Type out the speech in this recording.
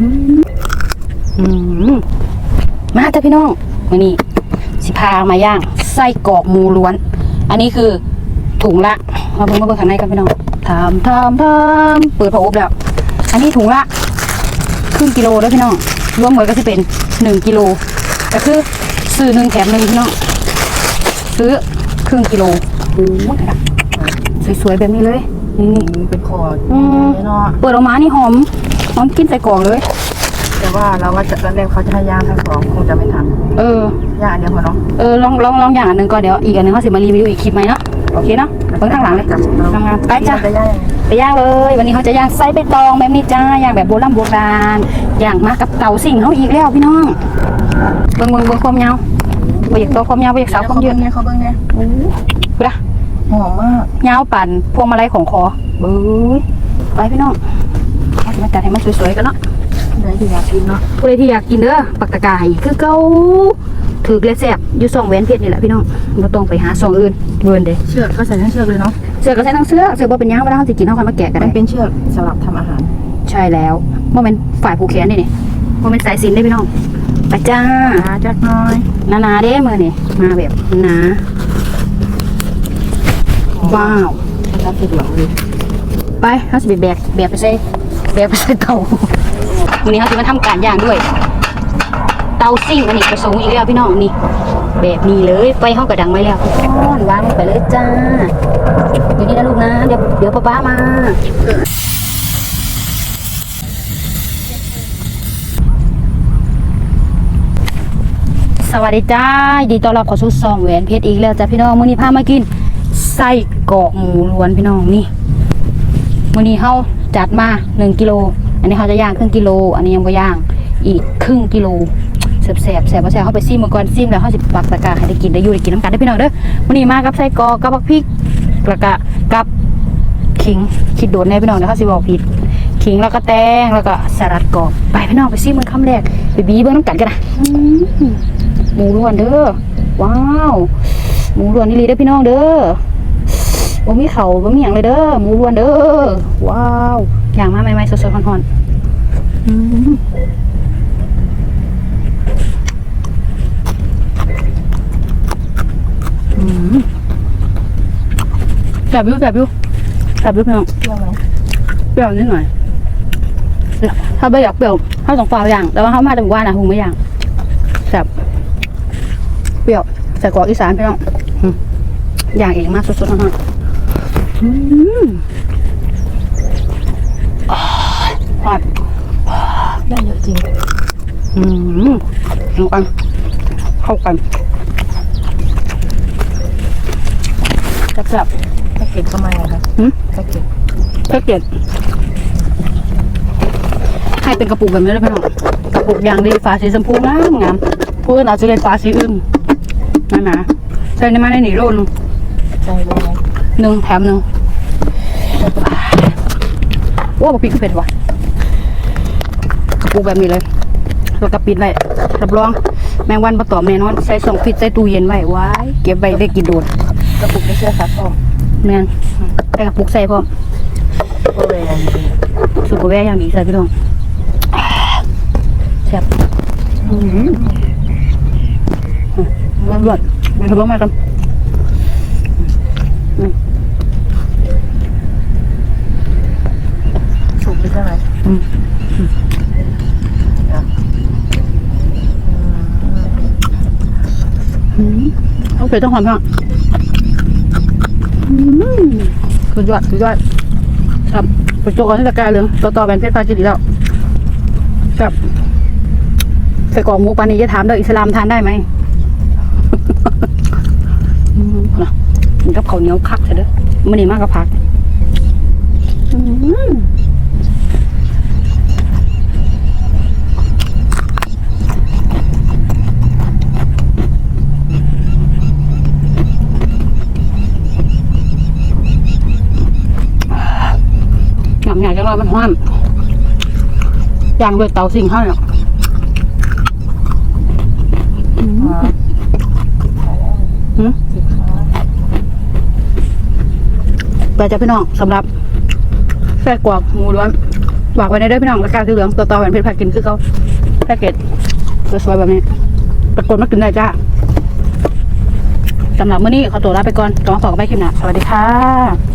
อืมมาจ้ะพี่น้องมานี่สิพามาย่างไส้กรอกหมูล้วน อันนี้คือถุงละมาเบิ่งมาเบิ่งข้างในกันพี่น้องทำทำทำเปิดผ้าอบแล้ว อันนี้ถุงละครึ่งกิโลเด้อพี่น้องรวมหมดก็จะเป็นหนึ่งกิโลก็คือซื้อหนึ่งแถมหนึ่งพี่น้องซื้อครึ่งกิโลโอ้โหนะครับสวยๆแบบนี้เลยนี่เป็นคออืมเนาะเปิดออกมานี่หอม หอมกลินใส่กรอกเลย แต่ว่าเราว่าจะตอนแรกเขาจะให้ย่างทั้งสองคงจะไม่ทันเออย่างอันเดียวพอเนาะเออลองลองลองอย่างอันหนึ่งก่อนเดี๋ยวอีกอันหนึ่งเขาสิมารีวิวอีกคลิปไหมเนาะโอเคเนาะเบิ่งข้างหลังเลยทำงานไปจ้ะจะย่างไปย่างเลย วันนี้เขาจะย่างไส้ใบตองแบบนี้จ้าย่างแบบโบราณโบราณย่างมากับเต่าสิ่งเขาอีกแล้วพี่น้องเบิ่งเบิ่งเบิ่งความยาวบ่อยากตัวความยาวบ่อยากสาวความยืนเนี่ยเขาเบิ้งเนี่ยโอ้ดูนะหอมมากยาวปั่นพวงมาลัยของคอเบ้ยไปพี่น้อง เอาสิมาจัดให้มันสวยๆกันเนาะไหนที่อยากกินเนาะผู้ใดที่อยากกินเด้อปักตะกายคือเก่าถือเกล็ดแซ่บอยู่สองแหวนเพชรนี่แหละพี่น้องบ่ต้องไปหาสองอื่นเวินเด้เชือกเขาใส่ทั้งเชือกเลยเนาะเสือก็ใส่ทั้งเสื้อเสือบ่เป็นหยังเวลาเราสิกินเฮาค่อยมาแกะกันมัได้นเป็นเชือกสำหรับทำอาหาร ใช่แล้วบ่แม่นฝ่ายผูกแขนนี่นี่บ่แม่นสายสิญจนได้พี่น้องไปจ้า หาจักหน้อยหนาๆเด้มื้อนี่มาแบบหนาว้าว รับสะดวกเลยไปเฮาสิไปแบกแบกไปใส่ แบกไปใส่เตาวันนี้เฮาสิมาทำการย่างด้วย เตาซิ่งอันนี้ประสงค์อีกแล้วพี่น้องนี่แบบนี้เลยไฟเฮากระดังไว้แล้วอ้อนวางไปเลยจ้าอยู่นี่นะลูกนะเดี๋ยวเดี๋ยวป๊าป๊ามาสวัสดีจ้าดีต้อนรับเข้าสู่ซองแหวนเพชรอีกแล้วจ้าพี่น้องมื้อนี้พามากินไส้กรอกหมูล้วนพี่น้องนี่มื้อนี้เฮา จัดมา1กิโล อันนี้เฮาจะย่างครึ่งกิโล อันนี้ยังบ่ย่างอีกครึ่งกิโลแซ่บๆแซ่บแซ่บบ่แซ่บเฮาไปซิมมาก่อนซิมแล้วเฮาสิปักตะกร้าให้ได้กินได้อยู่ได้กินน้ำกันเด้อพี่น้องเด้อมื้อนี้มากับไส้กรอกกับบักพริกแล้วก็กับขิงคิดโดนแน่พี่น้องเดี๋ยวเฮาสิบอกผิดขิงแล้วก็แตงแล้วก็สลัดกรอบไปพี่น้องไปซิมมันคำแรกไปบีเบิ่งน้ำกันกันนะอืมหมูล้วนเด้อว้าวหมูล้วนนี่ลีเด้อพี่น้องเด้อ บ่มีเขาบ่มีหยังเลยเด้อหมูล้วนเด้อว้าวอย่างมาใหม่ๆสดๆร้อนๆอืมอืมแบบอยู่แบบอยู่แบบอยู่พี่น้องเชื่อไหมเปรี้ยวนิดหน่อย ถ้าไม่อยากเปรี้ยวถ้าสองฟาวอย่าง แต่ว่าเขามาจากหมู่บ้านนะหุงไม่อย่างแซ่บเปรี้ยวใส่กรอกอีสานพี่น้องอืมอย่างเองมากสุดๆนะฮะอืมอ่า หอดได้เยอะจริง อืมเข้ากัน เข้ากันแซ่บแพ็กเกจก็มาไงคะๆหืมแพ็กเกจแพ็กเกจให้เป็นกระปุกแบบนี้เลยพี่น้องกระปุกอย่างดีฝาสีชมพูงามงามผู้อื่นอาจจะเป็นฝาสีอื่นนั่นนะใส่ในมาในหนีโลนึงใจเลย หนึ่งแถมหนึ่งว่าบอกพี่คือเผ็ดว่ะกระปุกแบบนี้เลยแล้วก็ปิดไว้รับรอง แมงวันประตอมแน่นอนใส่ส่งฟิตใส่ตู้เย็นไว้ไว้เก็บไว้ได้กินโดดกระปุกไม่เชื่อซักฟองแม่นใส่กระปุกใส่พร้อมโอ้ยสุดกว่าแว่อย่างดีใส่พี่น้องแซ่บอืมมันรวดมันทะลุมากันสุกไปใช่ไหม อืมอืม โอเคต้องหอมก่อนอืมสุดยอดสุดยอดครับไปโจกันที่ตะกายเลยต่อต่อแบนเพชรฟ้าจิดีแล้วครับใส่กล่องหมูปานีจะถามเด้ออิสลามทานได้ไหมนะมันกับข้าวเหนียวคักใช่เด้อมันนี่มากกับผัก อืม หยำใหญ่จังเลยมันห้ามย่างด้วยเตาสิ่งเขาเนี่ยอืมอืมไปจ้ะพี่น้องสำหรับแส้กรอกหมูล้วนบอกไว้ในเด้อพี่น้องราคาสีเหลืองตัวต่อแหวนเพชรพากินคือเขาแพ็กเกจสวยๆแบบนี้ตะโกนมากินได้จ้าสำหรับมื้อนี้ขอตัวลาไปก่อนต้องขอกันไปคลิปหน้าสวัสดีค่ะ